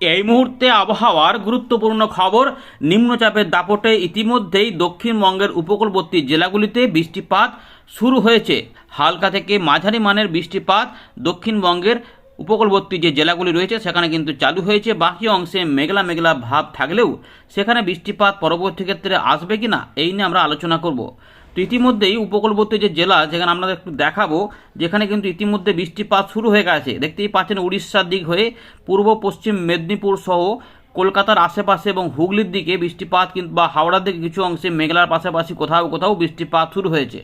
এই মুহূর্তে আবহাওয়ার গুরুত্বপূর্ণ খবর, নিম্নচাপের দাপটে ইতিমধ্যেই দক্ষিণবঙ্গের উপকূলবর্তী জেলাগুলিতে বৃষ্টিপাত শুরু হয়েছে। হালকা থেকে মাঝারি মানের বৃষ্টিপাত দক্ষিণবঙ্গের উপকূলবর্তী যে জেলাগুলি রয়েছে, সেখানে কিন্তু চালু হয়েছে। বাকি অংশে মেঘলা মেঘলা ভাব থাকলেও সেখানে বৃষ্টিপাত পরবর্তী ক্ষেত্রে আসবে কি না এই নিয়ে আমরা আলোচনা করব। ইতিমধ্যেই উপকূলবর্তী যে জেলা, যেখানে আমরা একটু দেখাবো, যেখানে কিন্তু ইতিমধ্যে বৃষ্টিপাত শুরু হয়ে গেছে। দেখতেই পাচ্ছেন উড়িষ্যার দিক হয়ে পূর্ব, পশ্চিম মেদিনীপুর সহ কলকাতার আশেপাশে এবং হুগলির দিকে বৃষ্টিপাত কিন্তু, বা হাওড়ার দিকে কিছু অংশে মেঘলার পাশাপাশি কোথাও কোথাও বৃষ্টিপাত শুরু হয়েছে।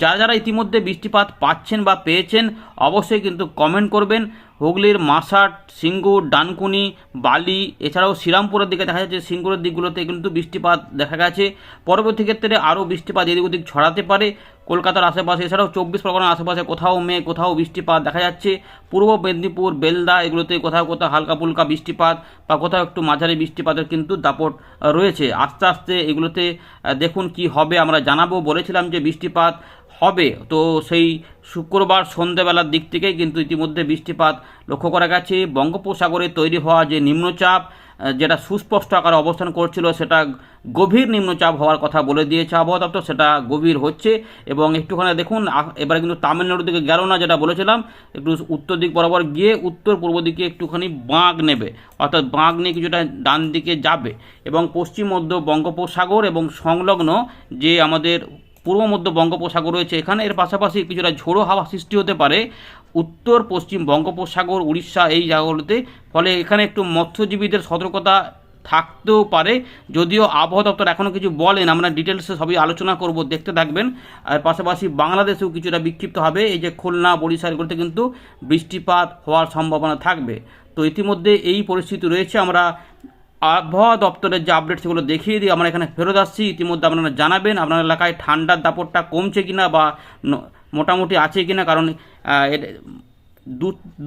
যারা যারা ইতিমধ্যে বৃষ্টিপাত পাচ্ছেন বা পেয়েছেন, অবশ্যই কিন্তু কমেন্ট করবেন। হুগলির মাসাট সিঙ্গুর, ডানকুনি, বালি, এছাড়াও শ্রীরামপুরের দিকে দেখা যাচ্ছে সিঙ্গুরের দিকগুলোতে কিন্তু বৃষ্টিপাত দেখা গেছে। পরবর্তী ক্ষেত্রে আরও বৃষ্টিপাত এদিক ওদিক ছড়াতে পারে। কলকাতার আশেপাশে, এছাড়াও চব্বিশ পরগনার আশেপাশে কোথাও মেয়ে কোথাও বৃষ্টিপাত দেখা যাচ্ছে। পূর্ব মেদিনীপুর, বেলদা এগুলোতে কোথাও কোথাও হালকা ফুলকা বৃষ্টিপাত বা কোথাও একটু মাঝারি বৃষ্টিপাতের কিন্তু দাপট রয়েছে। আস্তে আস্তে এগুলোতে দেখুন কি হবে আমরা জানাব। বলেছিলাম যে বৃষ্টিপাত হবে। তো সেই শুক্রবার সন্ধেবেলার দিক থেকেই কিন্তু ইতিমধ্যে বৃষ্টিপাত লক্ষ্য করা গেছে। বঙ্গোপসাগরে তৈরি হওয়া যে নিম্নচাপ যেটা সুস্পষ্ট আকারে অবস্থান করছিল, সেটা গভীর নিম্নচাপ হওয়ার কথা বলে দিয়েছে আবহাওয়া দপ্তর, সেটা গভীর হচ্ছে। এবং একটুখানি দেখুন এবারে কিন্তু তামিলনাড়ুর দিকে গেল না, যেটা বলেছিলাম, একটু উত্তর দিক বরাবর গিয়ে উত্তর পূর্ব দিকে একটুখানি বাঁক নেবে। অর্থাৎ বাঁক নিয়ে কিছুটা ডান দিকে যাবে। এবং পশ্চিম মধ্য বঙ্গোপসাগর এবং সংলগ্ন যে আমাদের পূর্ব মধ্য বঙ্গোপসাগর রয়েছে। এখানে এর পাশাপাশি কিছুটা ঝোড়ো হাওয়া সৃষ্টি হতে পারে। উত্তর, পশ্চিম বঙ্গোপসাগর, উড়িষ্যা এই জায়গাগুলোতে। ফলে এখানে একটু মৎস্যজীবীদের সতর্কতা থাকতেও পারে। যদিও আবহাওয়া দপ্তর এখনও কিছু বলেন, আমরা ডিটেলসে সবই আলোচনা করব, দেখতে থাকবেন। আর পাশাপাশি বাংলাদেশেও কিছুটা বিক্ষিপ্ত হবে। এই যে খুলনা, বরিশাল, এগুলোতে কিন্তু বৃষ্টিপাত হওয়ার সম্ভাবনা থাকবে। তো ইতিমধ্যে এই পরিস্থিতি রয়েছে। আমরা আবহাওয়া দপ্তরের যে আপডেট সেগুলো দেখিয়ে দিই, আমরা এখানে ফেরত আসছি। ইতিমধ্যে আপনারা জানাবেন আপনার এলাকায় ঠান্ডার দাপটটা কমছে কিনা বা মোটামুটি আছে কিনা, কারণ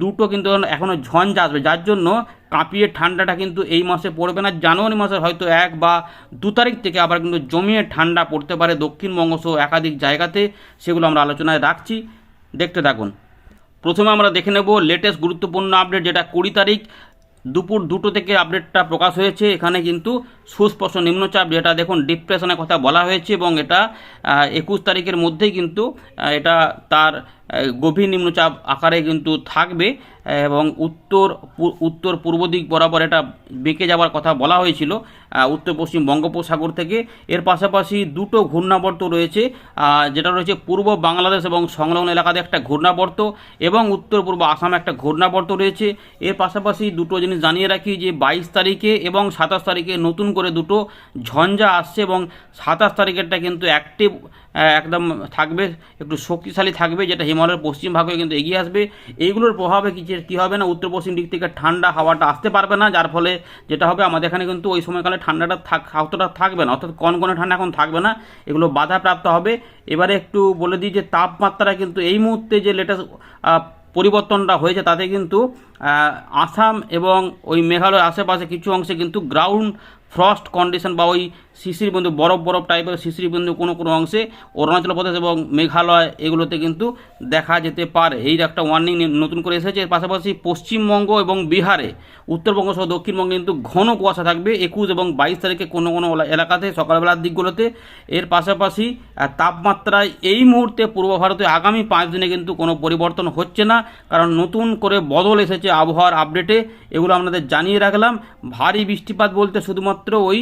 দুটো কিন্তু এখনও ঝঞ্ঝ আসবে। যার জন্য কাঁপিয়ে ঠান্ডাটা কিন্তু এই মাসে পড়বে না। জানুয়ারি মাসে হয়তো এক বা দু তারিখ থেকে আবার কিন্তু জমিয়ে ঠান্ডা পড়তে পারে দক্ষিণবঙ্গ সহ একাধিক জায়গাতে। সেগুলো আমরা আলোচনায় রাখছি। দেখতে থাকুন। প্রথমে আমরা দেখে নেব লেটেস্ট গুরুত্বপূর্ণ আপডেট যেটা কুড়ি তারিখ। দুপুর দুটো থেকে আপডেটটা প্রকাশ হয়েছে। এখানে কিন্তু সুস্পষ্ট নিম্নচাপ, যেটা দেখুন ডিপ্রেশনের কথা বলা হয়েছে এবং এটা একুশ তারিখের মধ্যেই কিন্তু এটা তার গভীর নিম্নচাপ আকারে কিন্তু থাকবে এবং উত্তর উত্তর পূর্ব দিক বরাবর এটা বেঁকে যাওয়ার কথা বলা হয়েছিল উত্তর পশ্চিম বঙ্গোপসাগর থেকে। এর পাশাপাশি দুটো ঘূর্ণাবর্ত রয়েছে যেটা রয়েছে পূর্ব বাংলাদেশ এবং সংলগ্ন এলাকাতে একটা ঘূর্ণাবর্ত এবং উত্তর পূর্ব আসামে একটা ঘূর্ণাবর্ত রয়েছে। এর পাশাপাশি দুটো জিনিস জানিয়ে রাখি যে, বাইশ তারিখে এবং সাতাশ তারিখে নতুন করে দুটো ঝঞ্ঝা আসছে এবং সাতাশ তারিখেরটা কিন্তু অ্যাক্টিভ একদম থাকবে, একটু শক্তিশালী থাকবে, যেটা হিমালয়ের পশ্চিম ভাগে কিন্তু এগিয়ে আসবে। এইগুলোর প্রভাবে কি কী হবে না উত্তর পশ্চিম দিক থেকে ঠান্ডা হাওয়াটা আসতে পারবে না, যার ফলে যেটা হবে, আমাদের এখানে কিন্তু ওই সময়কালে ঠান্ডাটা থাক অতটা থাকবে না, অর্থাৎ কন কনকনে ঠান্ডা এখন থাকবে না, এগুলো বাধাপ্রাপ্ত হবে। এবারে একটু বলে দিই যে তাপমাত্রা কিন্তু এই মুহূর্তে যে লেটেস্ট পরিবর্তনটা হয়েছে, তাতে কিন্তু আসাম এবং ওই মেঘালয় আশেপাশে কিছু অংশে কিন্তু গ্রাউন্ড ফ্রস্ট কন্ডিশন বা ওই শিশির বিন্দু বরফ বরফ টাইপের শিশির বিন্দু কোনো কোনো অংশে অরুণাচল প্রদেশ এবং মেঘালয় এগুলোতে কিন্তু দেখা যেতে পারে। এই একটা ওয়ার্নিং নতুন করে এসেছে, এর পাশাপাশি পশ্চিমবঙ্গ এবং বিহারে, উত্তরবঙ্গ সহ দক্ষিণবঙ্গে কিন্তু ঘন কুয়াশা থাকবে একুশ এবং বাইশ তারিখে কোনো কোনো এলাকাতে, সকালবেলার দিকগুলোতে। এর পাশাপাশি তাপমাত্রায় এই মুহূর্তে পূর্ব ভারতে আগামী পাঁচ দিনে কিন্তু কোনো পরিবর্তন হচ্ছে না, কারণ নতুন করে বদল এসেছে আবহাওয়ার আপডেটে এগুলো আপনাদের জানিয়ে রাখলাম। ভারী বৃষ্টিপাত বলতে শুধুমাত্র ওই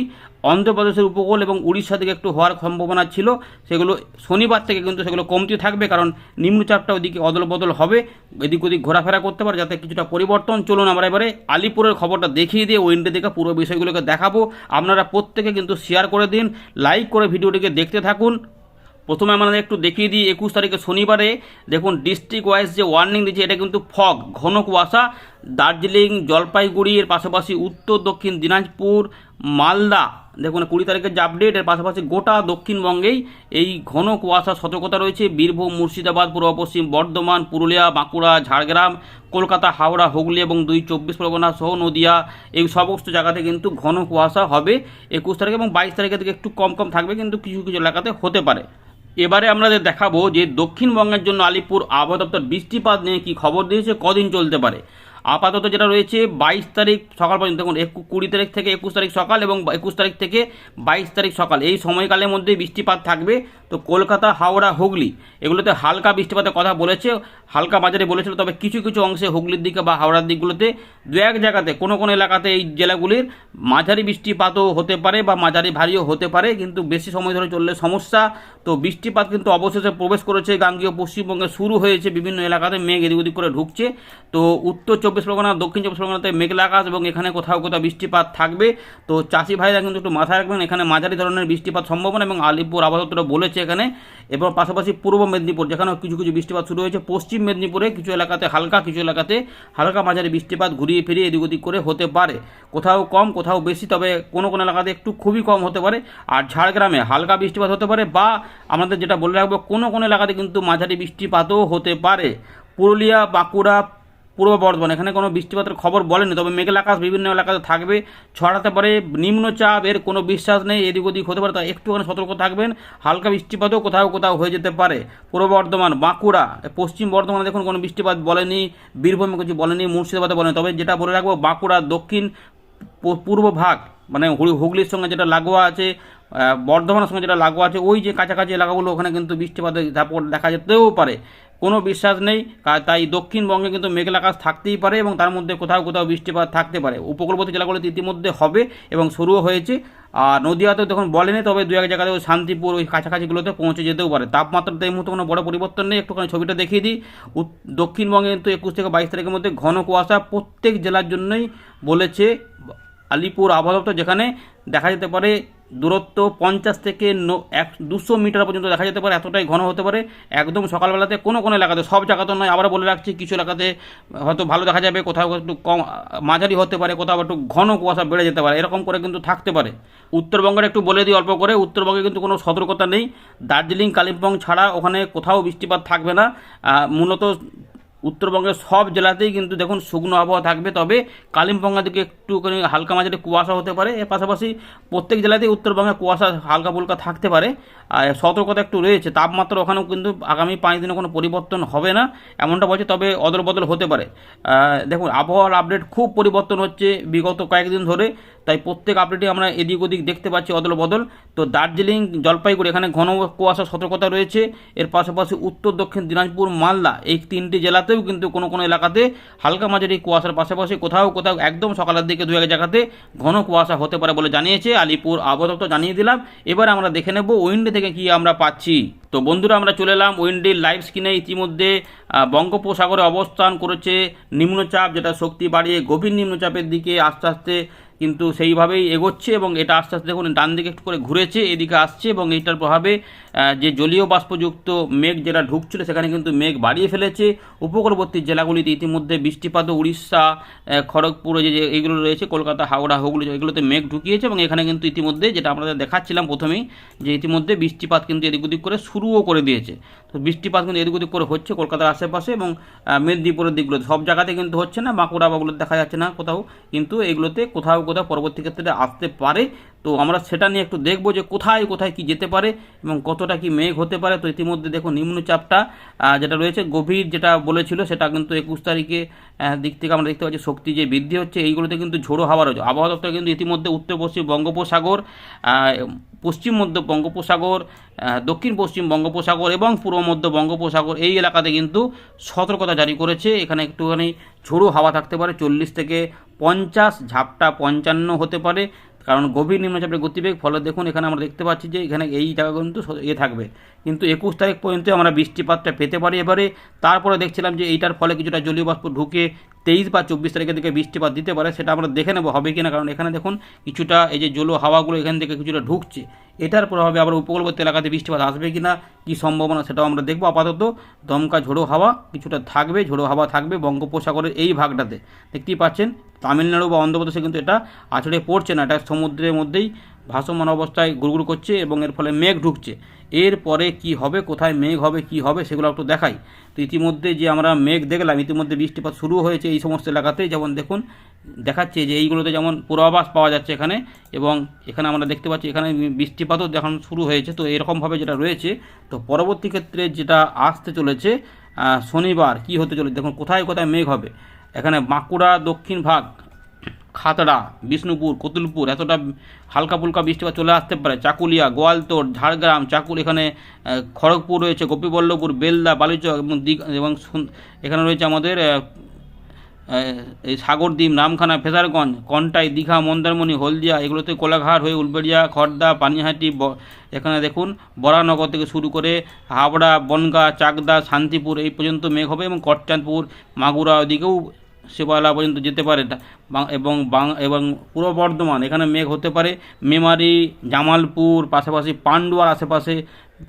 অন্ধ্রপ্রদেশের উপকূল এবং উড়িষ্যা থেকে একটু হওয়ার সম্ভাবনা ছিল, সেগুলো শনিবার থেকে কিন্তু সেগুলো কমতি থাকবে কারণ নিম্নচাপটা ওদিকে অদল বদল হবে, এদিক ওদিক ঘোরাফেরা করতে পারে যাতে কিছুটা পরিবর্তন। চলুন আমরা এবারে আলিপুরের খবরটা দেখিয়ে দিয়ে উইন্ডো থেকে পুরো বিষয়গুলোকে দেখাবো। আপনারা প্রত্যেকে কিন্তু শেয়ার করে দিন লাইক করে ভিডিওটিকে দেখতে থাকুন। প্রথমে আমাদের একটু দেখিয়ে দিই, একুশ তারিখে শনিবারে দেখুন ডিস্ট্রিক্ট ওয়াইজ যে ওয়ার্নিং দিচ্ছে, এটা কিন্তু ফগ ঘন কুয়াশা দার্জিলিং, জলপাইগুড়ি, এর পাশাপাশি উত্তর, দক্ষিণ দিনাজপুর মালদা। দেখুন, কুড়ি তারিখের যে আপডেট এর পাশাপাশি গোটা দক্ষিণবঙ্গেই এই ঘন কুয়াশার সতর্কতা রয়েছে। বীরভূম, মুর্শিদাবাদ, পূর্ব পশ্চিম, বর্ধমান, পুরুলিয়া, বাঁকুড়া, ঝাড়গ্রাম, কলকাতা, হাওড়া, হুগলি এবং দুই চব্বিশ পরগনা সহ নদিয়া, এই সমস্ত জায়গাতে কিন্তু ঘন কুয়াশা হবে একুশ তারিখ এবং বাইশ তারিখের দিকে একটু কম কম থাকবে, কিন্তু কিছু কিছু এলাকাতে হতে পারে। এবারে আপনাদের দেখাবো যে দক্ষিণবঙ্গের জন্য আলিপুর আবহাওয়া দপ্তর বৃষ্টিপাত নিয়ে কি খবর দিয়েছে, কদিন চলতে পারে? আপাতত যেটা রয়েছে, বাইশ তারিখ সকাল পর্যন্ত। দেখুন একু কুড়ি তারিখ থেকে একুশ তারিখ সকাল এবং একুশ তারিখ থেকে বাইশ তারিখ সকাল। এই সময়কালের মধ্যে বৃষ্টিপাত থাকবে। তো কলকাতা, হাওড়া, হুগলি, এগুলোতে হালকা বৃষ্টিপাতের কথা বলেছে। হালকা বাজারে বলেছিল, তবে কিছু কিছু অংশে হুগলির দিকে বা হাওড়ার দিকগুলোতে দু এক জায়গাতে, কোনো কোনো এলাকাতে এই জেলাগুলির মাঝারি বৃষ্টিপাতও হতে পারে বা মাঝারি ভারীও হতে পারে, কিন্তু বেশি সময় ধরে চললে সমস্যা। তো বৃষ্টিপাত কিন্তু অবশেষে প্রবেশ করেছে গাঙ্গীয় পশ্চিমবঙ্গে, শুরু হয়েছে বিভিন্ন এলাকাতে মেঘ এদিক ওদিক করে ঢুকছে। তো উত্তর চব্বিশ পরগনা, দক্ষিণ চব্বিশ পরগনাতে মেঘলা আকাশ এবং এখানে কোথাও কোথাও বৃষ্টিপাত থাকবে। তো চাষি ভাইরা কিন্তু একটু মাথায় রাখবেন, এখানে মাঝারি ধরনের বৃষ্টিপাত সম্ভাবনা এবং আলিপুর আবহাওয়া বলেছে এখানে। এবং পাশাপাশি পূর্ব মেদিনীপুর, যেখানেও কিছু কিছু বৃষ্টিপাত শুরু হয়েছে। পশ্চিম মেদিনীপুরে কিছু এলাকাতে হালকা, কিছু এলাকাতে হালকা মাঝারি বৃষ্টিপাত ঘুরিয়ে ফিরিয়ে এদিক ওদিক করে হতে পারে। কোথাও কম, কোথাও বেশি, তবে কোনো কোনো এলাকাতে একটু খুবই কম হতে পারে। আর ঝাড়গ্রামে হালকা বৃষ্টিপাত হতে পারে বা আমাদের যেটা বলে রাখব, কোনো কোনো এলাকাতে কিন্তু মাঝারি বৃষ্টিপাতও হতে পারে। পুরুলিয়া, বাঁকুড়া পূর্ব বর্ধমান। এখানে কোনো বৃষ্টিপাতের খবর বলেনি তবে মেঘলা আকাশ বিভিন্ন এলাকাতে থাকবে, ছড়াতে পারে। নিম্নচাপ, এর কোনো বিশ্বাস নেই, এদিক ওদিক হতে পারে, তা একটুখানি সতর্ক থাকবেন। হালকা বৃষ্টিপাতও কোথাও কোথাও হয়ে যেতে পারে। পূর্ব বর্ধমান, বাঁকুড়া, পশ্চিম বর্ধমানে দেখুন কোনো বৃষ্টিপাত বলেনি, বীরভূমে কিছু বলেনি, মুর্শিদাবাদে বলেনি। তবে যেটা বলে রাখব, বাঁকুড়া, দক্ষিণ পূর্ব ভাগ মানে হুগলি- হুগলির সঙ্গে যেটা লাগোয়া আছে বর্ধমানের সঙ্গে যেটা লাগোয়া আছে, ওই যে কাছাকাছি এলাকাগুলো, ওখানে কিন্তু বৃষ্টিপাতের ঝাপট দেখা যেতেও পারে। কোনো বিশ্বাস নেই তাই দক্ষিণবঙ্গে কিন্তু মেঘলা আকাশ থাকতেই পারে এবং তার মধ্যে কোথাও কোথাও বৃষ্টিপাত থাকতে পারে। উপকূলবর্তী জেলাগুলোতে ইতিমধ্যে হবে এবং শুরুও হয়েছে। আর নদীয়াতেও তখন বলেনি, তবে দু এক জায়গাতে ওই শান্তিপুর ওই কাছাকাছিগুলোতে পৌঁছে যেতেও পারে। তাপমাত্রাতে এই মুহূর্তে কোনো বড় পরিবর্তন নেই। একটুখানি ছবিটা দেখিয়ে দিই। দক্ষিণবঙ্গে কিন্তু একুশ থেকে বাইশ তারিখের মধ্যে ঘন কুয়াশা প্রত্যেক জেলার জন্যই বলেছে। আলিপুর আবহাওয়া দপ্তর যেখানে দেখা যেতে পারে দূরত্ব পঞ্চাশ থেকে এক, দুশো মিটার পর্যন্ত দেখা যেতে পারে, এতটাই ঘন হতে পারে। একদম সকালবেলাতে কোনো কোনো এলাকাতে, সব জায়গাতে নয় আবার বলে রাখছি, কিছু এলাকাতে হয়তো ভালো দেখা যাবে, কোথাও একটু কম, মাঝারি হতে পারে, কোথাও একটু ঘন কুয়াশা বেড়ে যেতে পারে, এরকম করে কিন্তু থাকতে পারে। উত্তরবঙ্গের একটু বলে দিই অল্প করে, উত্তরবঙ্গে কিন্তু কোনো সতর্কতা নেই। দার্জিলিং, কালিম্পং ছাড়া ওখানে কোথাও বৃষ্টিপাত থাকবে না। মূলত উত্তরবঙ্গের সব জেলাতেই কিন্তু দেখুন শুকনো আবহাওয়া থাকবে, তবে কালিম্পংয়ের দিকে একটুখানি হালকা মাঝারি কুয়াশা হতে পারে। এর পাশাপাশি প্রত্যেক জেলাতেই উত্তরবঙ্গে কুয়াশা, হালকা ফুলকা থাকতে পারে। আর সতর্কতা একটু রয়েছে, তাপমাত্রা ওখানেও কিন্তু আগামী পাঁচ দিনে কোনো পরিবর্তন হবে না, এমনটা বলছে, তবে অদল বদল হতে পারে। দেখুন, আবহাওয়ার আপডেট খুব পরিবর্তন হচ্ছে বিগত কয়েকদিন ধরে, তাই প্রত্যেক আপডেটে আমরা এদিক ওদিক দেখতে পাচ্ছি অদল বদল তো দার্জিলিং, জলপাইগুড়ি, এখানে ঘন কুয়াশা সতর্কতা রয়েছে। এর পাশাপাশি উত্তর দক্ষিণ দিনাজপুর, মালদা, এই তিনটি জেলাতেও কিন্তু কোনো কোনো এলাকাতে হালকা মাঝারি কুয়াশার পাশাপাশি কোথাও কোথাও একদম সকালের দিকে দু এক জায়গাতে ঘন কুয়াশা হতে পারে বলে জানিয়েছে আলিপুর আবহাওয়া দপ্তর, জানিয়ে দিলাম। এবার আমরা দেখে নেব উইন্ডে থেকে কি আমরা পাচ্ছি। তো বন্ধুরা, আমরা চলে এলাম উইন্ডির লাইভ স্ক্রিনে। ইতিমধ্যে বঙ্গোপসাগরে অবস্থান করেছে নিম্নচাপ, যেটা শক্তি বাড়িয়ে গভীর নিম্নচাপের দিকে আস্তে আস্তে কিন্তু সেইভাবেই এগোচ্ছে এবং এটা আস্তে আস্তে দেখুন, ডান দিকে একটু করে ঘুরেছে, এদিকে আসছে এবং এইটার প্রভাবে যে জলীয় বাষ্পযুক্ত মেঘ যেটা ঢুকছিল, সেখানে কিন্তু মেঘ বাড়িয়ে ফেলেছে। উপকূলবর্তী জেলাগুলিতে ইতিমধ্যে বৃষ্টিপাত, উড়িষ্যা খড়গপুরে যে যে এইগুলো রয়েছে, কলকাতা, হাওড়া, হুগলি এগুলোতে মেঘ ঢুকিয়েছে এবং এখানে কিন্তু ইতিমধ্যে যেটা আমরা দেখাচ্ছিলাম প্রথমেই, যে ইতিমধ্যে বৃষ্টিপাত কিন্তু এদিক ওদিক করে শুরুও করে দিয়েছে। তো বৃষ্টিপাত কিন্তু এদিক ওদিক করে হচ্ছে কলকাতার আশেপাশে এবং মেদিনীপুরের দিকগুলোতে। সব জায়গাতে কিন্তু হচ্ছে না, বাঁকুড়া বাগুলো দেখা যাচ্ছে না কোথাও, কিন্তু এগুলোতে কোথাও কোথাও পরবর্তী ক্ষেত্রে আসতে পারে। তো আমরা সেটা নিয়ে একটু দেখব যে কোথায় কোথায় কি যেতে পারে এবং কতটা কি মেঘ হতে পারে। তো ইতিমধ্যে দেখো নিম্নচাপটা যেটা রয়েছে, গভীর যেটা বলেছিল সেটা কিন্তু একুশ তারিখে দিক থেকে আমরা দেখতে পাচ্ছি শক্তি যে বৃদ্ধি হচ্ছে, এইগুলোতে কিন্তু ঝোড়ো হাওয়া রয়েছে। আবহাওয়া দপ্তর কিন্তু ইতিমধ্যে উত্তর পশ্চিম বঙ্গোপসাগর পশ্চিম মধ্য বঙ্গোপসাগর দক্ষিণ পশ্চিম বঙ্গোপসাগর এবং পূর্ব মধ্য বঙ্গোপসাগর এই এলাকাতে কিন্তু সতর্কতা জারি করেছে। এখানে একটুখানি ঝোড়ো হাওয়া থাকতে পারে, চল্লিশ থেকে পঞ্চাশ, ঝাপটা পঞ্চান্ন হতে পারে। কারণ গভীর নিম্নচাপের গতিবেগ, ফলে দেখুন এখানে আমরা দেখতে পাচ্ছি যে এখানে এই জায়গা কিন্তু ইয়ে এ থাকবে। কিন্তু একুশ তারিখ পর্যন্ত আমরা বৃষ্টিপাতটা পেতে পারি এবারে। তারপরে দেখছিলাম যে এইটার ফলে কিছুটা জলীয় বাষ্প ঢুকে তেইশ বা চব্বিশ তারিখের দিকে বৃষ্টিপাত দিতে পারে, সেটা আমরা দেখে নেব হবে কি না কারণ এখানে দেখুন কিছুটা এই যে জলো হাওয়াগুলো এখান থেকে কিছুটা ঢুকছে। এটার প্রভাবে আবার উপকূলবর্তী এলাকাতে বৃষ্টিপাত আসবে কি না কি সম্ভাবনা সেটাও আমরা দেখব আপাতত। দমকা ঝোড়ো হাওয়া কিছুটা থাকবে, ঝোড়ো হাওয়া থাকবে বঙ্গোপসাগরের এই ভাগটাতে। দেখতেই পাচ্ছেন, তামিলনাড়ু বা অন্ধ্রপ্রদেশে কিন্তু এটা আছড়ে পড়ছে না, এটা সমুদ্রের মধ্যেই। ভাসমান অবস্থায় গুড়গুড় করছে এবং এর ফলে মেঘ ঢুকছে। এরপরে কি হবে, কোথায় মেঘ হবে, কি হবে সেগুলো একটু দেখাই। তো ইতিমধ্যে যে আমরা মেঘ দেখলাম, ইতিমধ্যে বৃষ্টিপাত শুরু হয়েছে এই সমস্ত এলাকাতে। যেমন দেখুন, দেখাচ্ছে যে এইগুলোতে যেমন পূর্বাভাস পাওয়া যাচ্ছে এখানে এবং এখানে আমরা দেখতে পাচ্ছি এখানে বৃষ্টিপাতও এখন শুরু হয়েছে। তো এরকমভাবে যেটা রয়েছে, তো পরবর্তী ক্ষেত্রে যেটা আসতে চলেছে শনিবার কি হতে চলেছে? দেখুন, কোথায় কোথায় মেঘ হবে? এখানে বাঁকুড়া দক্ষিণ ভাগ খাতড়া, বিষ্ণুপুর, কতুলপুর, এতটা হালকা ফুলকা বৃষ্টিপাত চলে আসতে পারে। চাকুলিয়া গোয়ালতোড় ঝাড়গ্রাম, চাকুল এখানে খড়গপুর রয়েছে, গোপীবল্লভপুর, বেলদা, বালিচক এবং দিঘ এবং এখানে রয়েছে আমাদের এই সাগরদ্বীপ নামখানা ফেজারগঞ্জ, কন্টাই, দীঘা, মন্দারমণি, হলদিয়া, এগুলোতে কোলাঘাট হয়ে উলবেড়িয়া খড়দা পানিহাটি এখানে দেখুন, বরানগর থেকে শুরু করে হাবড়া বনগা, চাকদা, শান্তিপুর এই পর্যন্ত মেঘ হবে এবং কটচাঁদপুর মাগুরা ওদিকেও শিবালা পর্যন্ত যেতে পারে। এবং এবং পূর্ব বর্ধমান, এখানে মেঘ হতে পারে। মেমারি, জামালপুর, পাশাপাশি পান্ডুয়ার আশেপাশে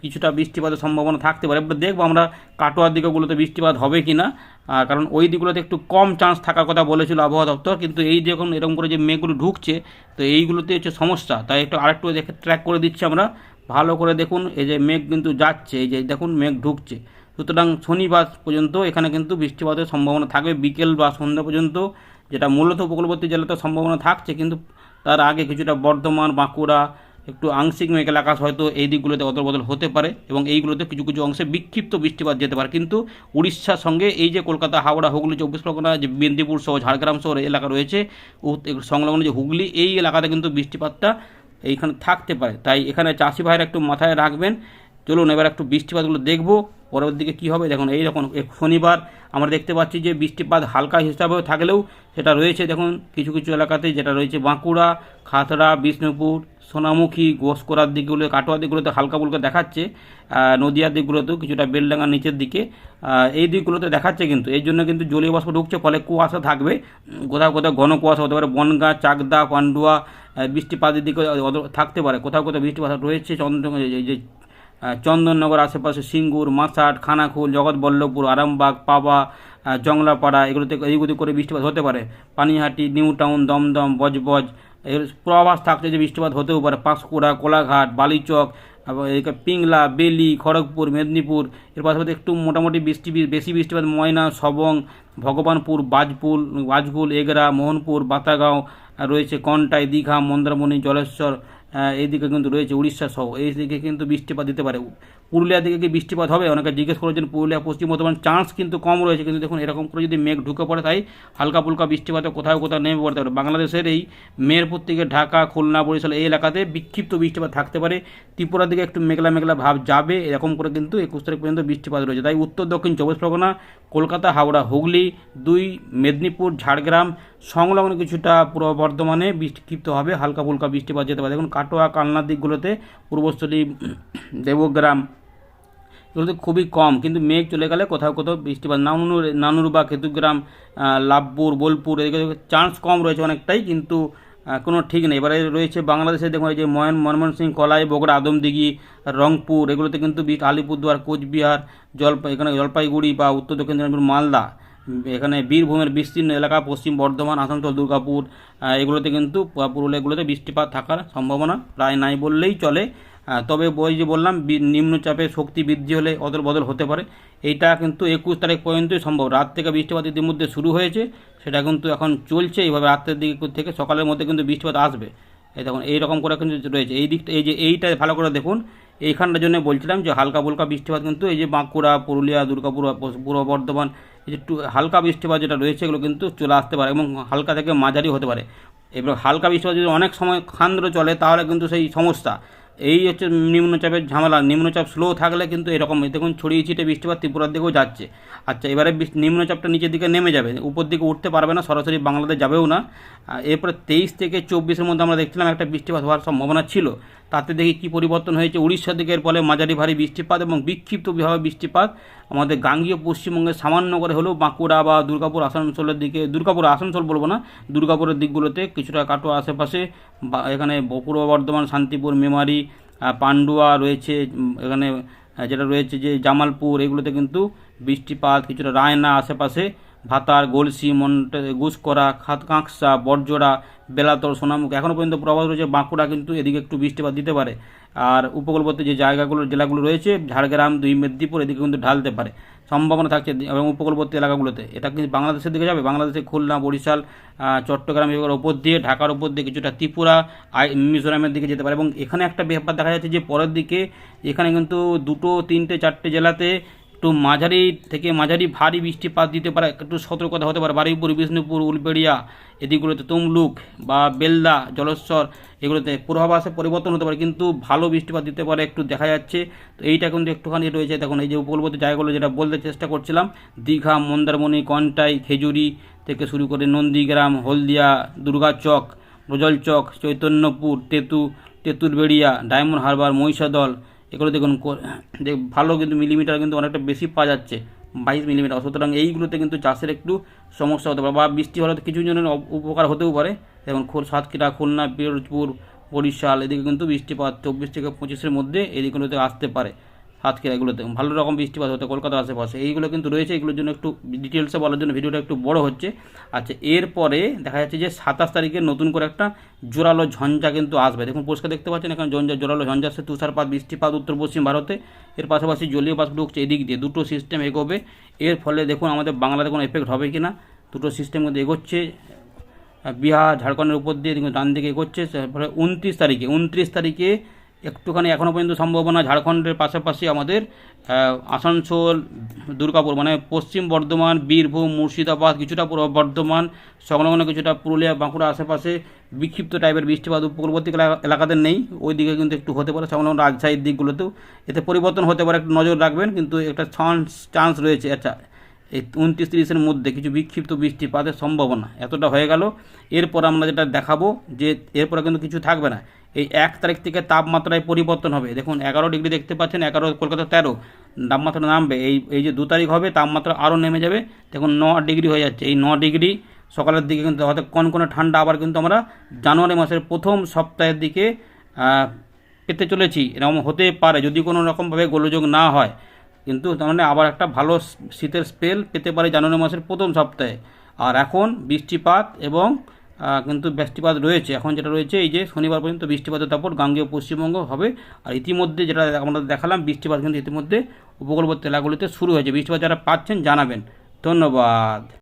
কিছুটা বৃষ্টিপাতের সম্ভাবনা থাকতে পারে। এবার দেখব আমরা কাটোয়ার দিকগুলোতে বৃষ্টিপাত হবে কি না কারণ ওই দিকগুলোতে একটু কম চান্স থাকার কথা বলেছিল আবহাওয়া দপ্তর। কিন্তু এই যখন এরকম করে যে মেঘগুলো ঢুকছে, তো এইগুলোতে হচ্ছে সমস্যা। তাই একটু আরেকটু দেখে ট্র্যাক করে দিচ্ছি আমরা। ভালো করে দেখুন, এই যে মেঘ কিন্তু যাচ্ছে, এই যে দেখুন মেঘ ঢুকছে। সুতরাং শনিবার পর্যন্ত এখানে কিন্তু বৃষ্টিপাতের সম্ভাবনা থাকবে, বিকেল বা সন্ধ্যা পর্যন্ত যেটা মূলত উপকূলবর্তী জেলাতে সম্ভাবনা থাকছে, কিন্তু তার আগে কিছুটা বর্ধমান, বাঁকুড়া, একটু আংশিক মেঘ আকাশ হয়তো এই দিকগুলোতে অদল বদল হতে পারে এবং এইগুলোতে কিছু কিছু অংশে বিক্ষিপ্ত বৃষ্টিপাত যেতে পারে। কিন্তু উড়িষ্যার সঙ্গে এই যে কলকাতা, হাওড়া, হুগলি, চব্বিশ পরগনা, যে মেদিনীপুর সহ ঝাড়গ্রাম শহর এলাকা রয়েছে সংলগ্ন যে হুগলি, এই এলাকাতে কিন্তু বৃষ্টিপাতটা এইখানে থাকতে পারে। তাই এখানে চাষি ভাইরা একটু মাথায় রাখবেন। চলুন এবার একটু বৃষ্টিপাতগুলো দেখব। পরের দিকে কী হবে? দেখুন, এই রকম শনিবার আমরা দেখতে পাচ্ছি যে বৃষ্টিপাত হালকা হিসাবেও থাকলেও সেটা রয়েছে। দেখুন, কিছু কিছু এলাকাতে যেটা রয়েছে, বাঁকুড়া, খাতড়া, বিষ্ণুপুর, সোনামুখী ঘোষকরার দিকগুলো, কাটোয়ার দিকগুলোতে হালকা ফুলকা দেখাচ্ছে নদিয়ার দিকগুলোতেও কিছুটা বেলডাঙ্গার নিচের দিকে এই দিকগুলোতে দেখাচ্ছে কিন্তু। এই জন্য কিন্তু জলীয় বাষ্প ঢুকছে, ফলে কুয়াশা থাকবে। কোথাও কোথাও ঘন কুয়াশা হতে পারে, বনগাঁ, চাকদা, পান্ডুয়া বৃষ্টিপাতের দিকে থাকতে পারে। কোথাও কোথাও বৃষ্টিপাত রয়েছে, চন্দ্র এই যে চন্দননগর আশেপাশে সিঙ্গুর মাসাট খানাকুল জগৎবল্লভপুর, আরামবাগ, পাবা জংলাপাড়া, এগুলোতে এইগুলো করে বৃষ্টিপাত হতে পারে। পানিহাটি নিউ টাউন দমদম, বজবজ, এর পূর্বাভাস থাকছে যে বৃষ্টিপাত হতেও পারে। পাঁশকুড়া, কোলাঘাট, বালিচক পিংলা, বেলি, খড়গপুর, মেদিনীপুর, এর পাশাপাশি একটু মোটামুটি বৃষ্টি, বেশি বৃষ্টিপাত ময়না, সবং, ভগবানপুর, বাজপুল বাজকুল এগরা, মোহনপুর, বাতাগাঁও রয়েছে কন্টাই, দীঘা, মন্দারমণি, জলেশ্বর এইদিকে কিন্তু রয়েছে উড়িষ্যা সহ। এই দিকে কিন্তু বৃষ্টিপাত দিতে পারে। পুরুলিয়ার দিকে কি বৃষ্টিপাত হবে? অনেকে জিজ্ঞেস করেছেন পুরুলিয়া পশ্চিম বর্ধমান চান্স কিন্তু কম রয়েছে। কিন্তু দেখুন, এরকম করে যদি মেঘ ঢুকে পড়ে, তাই হালকা ফুলকা বৃষ্টিপাত কোথাও কোথাও নেমে পড়তে পারে। বাংলাদেশের এই মেহেরপুর থেকে ঢাকা, খুলনা, বরিশাল এই এলাকাতে বিক্ষিপ্ত বৃষ্টিপাত থাকতে পারে। ত্রিপুরার দিকে একটু মেঘলা মেঘলা ভাব যাবে। এরকম করে কিন্তু একুশ তারিখ পর্যন্ত বৃষ্টিপাত রয়েছে। তাই উত্তর, দক্ষিণ চব্বিশ পরগনা, কলকাতা, হাওড়া, হুগলি, দুই, মেদিনীপুর, ঝাড়গ্রাম সংলগ্ন কিছুটা পূর্ব বর্ধমানে বিক্ষিপ্ত হবে। হালকা ফুলকা বৃষ্টিপাত যেতে পারে। দেখুন, কাটোয়া কালনার দিকগুলোতে পূর্বস্থলী দেবগ্রাম এগুলোতে খুবই কম, কিন্তু মেঘ চলে গেলে কোথাও কোথাও বৃষ্টিপাত। নানুর নানুর বা খেতুগ্রাম লাভপুর, বোলপুর, এদিকে চান্স কম রয়েছে অনেকটাই, কিন্তু কোনো ঠিক নেই। এবারে রয়েছে বাংলাদেশে, দেখুন যে ময়ন ময়মনসিং কলাই, বগুড়া, আদমদিঘি, রংপুর, এগুলোতে কিন্তু আলিপুরদুয়ার, কোচবিহার জলপাই এখানে জলপাইগুড়ি বা উত্তর দক্ষিণ দিনাজপুর, মালদা এখানে বীরভূমের বিস্তীর্ণ এলাকা, পশ্চিম বর্ধমান, আসানসোল, দুর্গাপুর এগুলোতে কিন্তু পু- পুরুলিয়া এগুলোতে বৃষ্টিপাত থাকার সম্ভাবনা প্রায় নাই বললেই চলে। তবে ওই যে বললাম নিম্নচাপের শক্তি বৃদ্ধি হলে অদল বদল হতে পারে। এইটা কিন্তু একুশ তারিখ পর্যন্তই সম্ভব। রাত থেকে বৃষ্টিপাত ইতিমধ্যে শুরু হয়েছে, সেটা কিন্তু এখন চলছে। এইভাবে রাতের দিকে থেকে সকালের মধ্যে কিন্তু বৃষ্টিপাত আসবে। এই দেখুন, এইরকম করে কিন্তু রয়েছে। এই দিকটা, এই যে এইটা ভালো করে দেখুন, এইখানটার জন্য বলছিলাম যে হালকা ফুলকা বৃষ্টিপাত কিন্তু এই যে বাঁকুড়া, পুরুলিয়া, দুর্গাপুর পূর্ব বর্ধমান, এই যে হালকা বৃষ্টিপাত যেটা রয়েছে, এগুলো কিন্তু চলে আসতে পারে এবং হালকা থেকে মাঝারি হতে পারে। এবার হালকা বৃষ্টিপাত যদি অনেক সময় খান্দ্র চলে, তাহলে কিন্তু সেই সমস্যা। এই হচ্ছে নিম্নচাপের ঝামেলা। নিম্নচাপ স্লো থাকলে কিন্তু এরকম দেখুন ছড়িয়ে ছিটে বৃষ্টিপাত ত্রিপুরার দিকেও যাচ্ছে। আচ্ছা এবারে নিম্নচাপটা নিচের দিকে নেমে যাবে, উপর দিকে উঠতে পারবে না, সরাসরি বাংলাদেশ যাবেও না। এরপরে তেইশ থেকে চব্বিশের মধ্যে আমরা দেখছিলাম একটা বৃষ্টিপাত হওয়ার সম্ভাবনা ছিল। তাতে দেখি কি পরিবর্তন হয়েছে উড়িষ্যার দিকের ফলে মাঝারি ভারী বৃষ্টিপাত এবং বিক্ষিপ্তভাবে বৃষ্টিপাত। আমাদের গাঙ্গীয় পশ্চিমবঙ্গে সামান্য করে হলেও বাঁকুড়া বা দুর্গাপুর আসানসোলের দিকে, দুর্গাপুর আসানসোল বলব না, দুর্গাপুরের দিকগুলোতে কিছুটা কাটোয়া আশেপাশে বা এখানে পূর্ব বর্ধমান, শান্তিপুর, মেমারি পান্ডুয়া রয়েছে এখানে যেটা রয়েছে যে জামালপুর, এগুলোতে কিন্তু বৃষ্টিপাত কিছুটা রায়না আশেপাশে। ভাতার, গলসি, মন্টে, গুসকরা, খাত কাঁকসা, বরজোড়া বেলাতর সোনামুখ এখনও পর্যন্ত প্রভাব রয়েছে। বাঁকুড়া কিন্তু এদিকে একটু বৃষ্টিপাত দিতে পারে। আর উপকূলবর্তী যে জায়গাগুলো, জেলাগুলো রয়েছে, ঝাড়গ্রাম, দুই মেদিনীপুর, এদিকে কিন্তু ঢালতে পারে। সম্ভাবনা থাকছে এবং উপকূলবর্তী এলাকাগুলোতে। এটা কিন্তু বাংলাদেশের দিকে যাবে? বাংলাদেশে খুলনা, বরিশাল চট্টগ্রাম বিভাগের ওপর দিয়ে, ঢাকার ওপর দিয়ে কিছুটা ত্রিপুরা মিজোরামের দিকে যেতে পারে। এবং এখানে একটা ব্যাপার দেখা যাচ্ছে যে, পরের দিকে এখানে কিন্তু দুটো, তিনটে, চারটে জেলাতে একটু মাঝারি থেকে মাঝারি ভারী বৃষ্টিপাত দিতে পারে, একটু সতর্কতা হতে পারে। বারুইপুর, বিষ্ণুপুর, উলবেড়িয়া, এদিকগুলোতে তমলুক বা বেলদা, জলেশ্বর, এগুলোতে পূর্বাভাসে পরিবর্তন হতে পারে, কিন্তু ভালো বৃষ্টিপাত দিতে পারে একটু দেখা যাচ্ছে। তো এইটা কিন্তু একটুখানি রয়েছে, দেখুন এই যে উপকূলবর্তী জায়গাগুলো যেটা বলতে চেষ্টা করছিলাম, দীঘা, মন্দারমণি, কন্টাই, খেজুরি থেকে শুরু করে নন্দীগ্রাম, হলদিয়া দুর্গাচক চক, চৈতন্যপুর, তেতু, তেঁতুলবেড়িয়া, ডায়মন্ড হারবার, মহিষাদল এগুলো দেখুন যে ভালো কিন্তু মিলিমিটার কিন্তু অনেকটা বেশি পাওয়া যাচ্ছে, বাইশ মিলিমিটার সুতরাং এইগুলোতে কিন্তু চাষের একটু সমস্যা হতে পারে, বা বৃষ্টি হলে কিছু জনের উপকার হতেও পারে। যেমন খোল সাতক্ষীরা, খুলনা, পিরোজপুর, বরিশাল, এদিকে কিন্তু বৃষ্টিপাত চব্বিশ থেকে পঁচিশের মধ্যে এদিকগুলোতে আসতে পারে। সাতক্ষীরা এগুলোতে ভালো রকম বৃষ্টিপাত হতে কলকাতার আশেপাশে এইগুলো কিন্তু রয়েছে, এগুলোর জন্য একটু ডিটেলসে বলার জন্য ভিডিওটা একটু বড় হচ্ছে। আচ্ছা এরপরে দেখা যাচ্ছে যে সাতাশ তারিখে নতুন করে একটা জোরালো ঝঞ্ঝা কিন্তু আসবে। দেখুন, পরিষ্কার দেখতে পাচ্ছেন এখানে ঝঞ্ঝা, জোরালো ঝঞ্ঝা আসছে। তুষারপাত, বৃষ্টিপাত, উত্তর পশ্চিম ভারতে। এর পাশাপাশি জলীয় বাষ্প ঢুকছে এদিক দিয়ে। দুটো সিস্টেম এগোবে। এর ফলে দেখুন, আমাদের বাংলাতে কোনো এফেক্ট হবে কি না দুটো সিস্টেম কিন্তু এগোচ্ছে। বিহার, ঝাড়খণ্ডের উপর দিয়ে ডান দিকে এগোচ্ছে। তারপরে উনত্রিশ তারিখে উনত্রিশ তারিখে একটুখানি এখনও পর্যন্ত সম্ভাবনা ঝাড়খণ্ডের পাশাপাশি আমাদের আসানসোল, দুর্গাপুর মানে পশ্চিম বর্ধমান, বীরভূম, মুর্শিদাবাদ কিছুটা পূর্ব বর্ধমান, সংলগ্ন কিছুটা পুরুলিয়া, বাঁকুড়া আশেপাশে বিক্ষিপ্ত টাইপের বৃষ্টিপাত উপকূলবর্তী এলাকা- এলাকাতে নেই। ওই দিকে কিন্তু একটু হতে পারে, সংলগ্ন রাজশাহীর দিকগুলোতেও। এতে পরিবর্তন হতে পারে, একটু নজর রাখবেন, কিন্তু একটা চান্স চান্স রয়েছে। আচ্ছা এই উনত্রিশ তিরিশের মধ্যে কিছু বিক্ষিপ্ত বৃষ্টিপাতের সম্ভাবনা এতটা হয়ে গেল। এরপর আমরা যেটা দেখাবো যে এরপরে কিন্তু কিছু থাকবে না। এই এক তারিখ থেকে তাপমাত্রায় পরিবর্তন হবে। দেখুন, এগারো ডিগ্রি দেখতে পাচ্ছেন, এগারো কলকাতা তেরো। তাপমাত্রা নামবে। এই এই যে দু তারিখ হবে, তাপমাত্রা আরও নেমে যাবে। দেখুন, ন ডিগ্রি হয়ে যাচ্ছে। এই ন ডিগ্রি সকালের দিকে কিন্তু হয়তো কনকনে ঠান্ডা আবার কিন্তু আমরা জানুয়ারি মাসের প্রথম সপ্তাহের দিকে পেতে চলেছি। এরকম হতে পারে। যদি কোনো রকমভাবে গোলযোগ না হয় কিন্তু তার মানে আবার একটা ভালো শীতের স্পেল পেতে পারে জানুয়ারি মাসের প্রথম সপ্তাহে। আর এখন বৃষ্টিপাত এবং কিন্তু বৃষ্টিপাত রয়েছে। এখন যেটা রয়েছে, এই যে শনিবার পর্যন্ত বৃষ্টিপাতের তারপর গাঙ্গেয় পশ্চিমবঙ্গ হবে। আর ইতিমধ্যে যেটা আমরা দেখালাম, বৃষ্টিপাত কিন্তু ইতিমধ্যে উপকূলবর্তী এলাকাগুলিতে শুরু হয়েছে। বৃষ্টিপাত যারা পাচ্ছেন জানাবেন। ধন্যবাদ।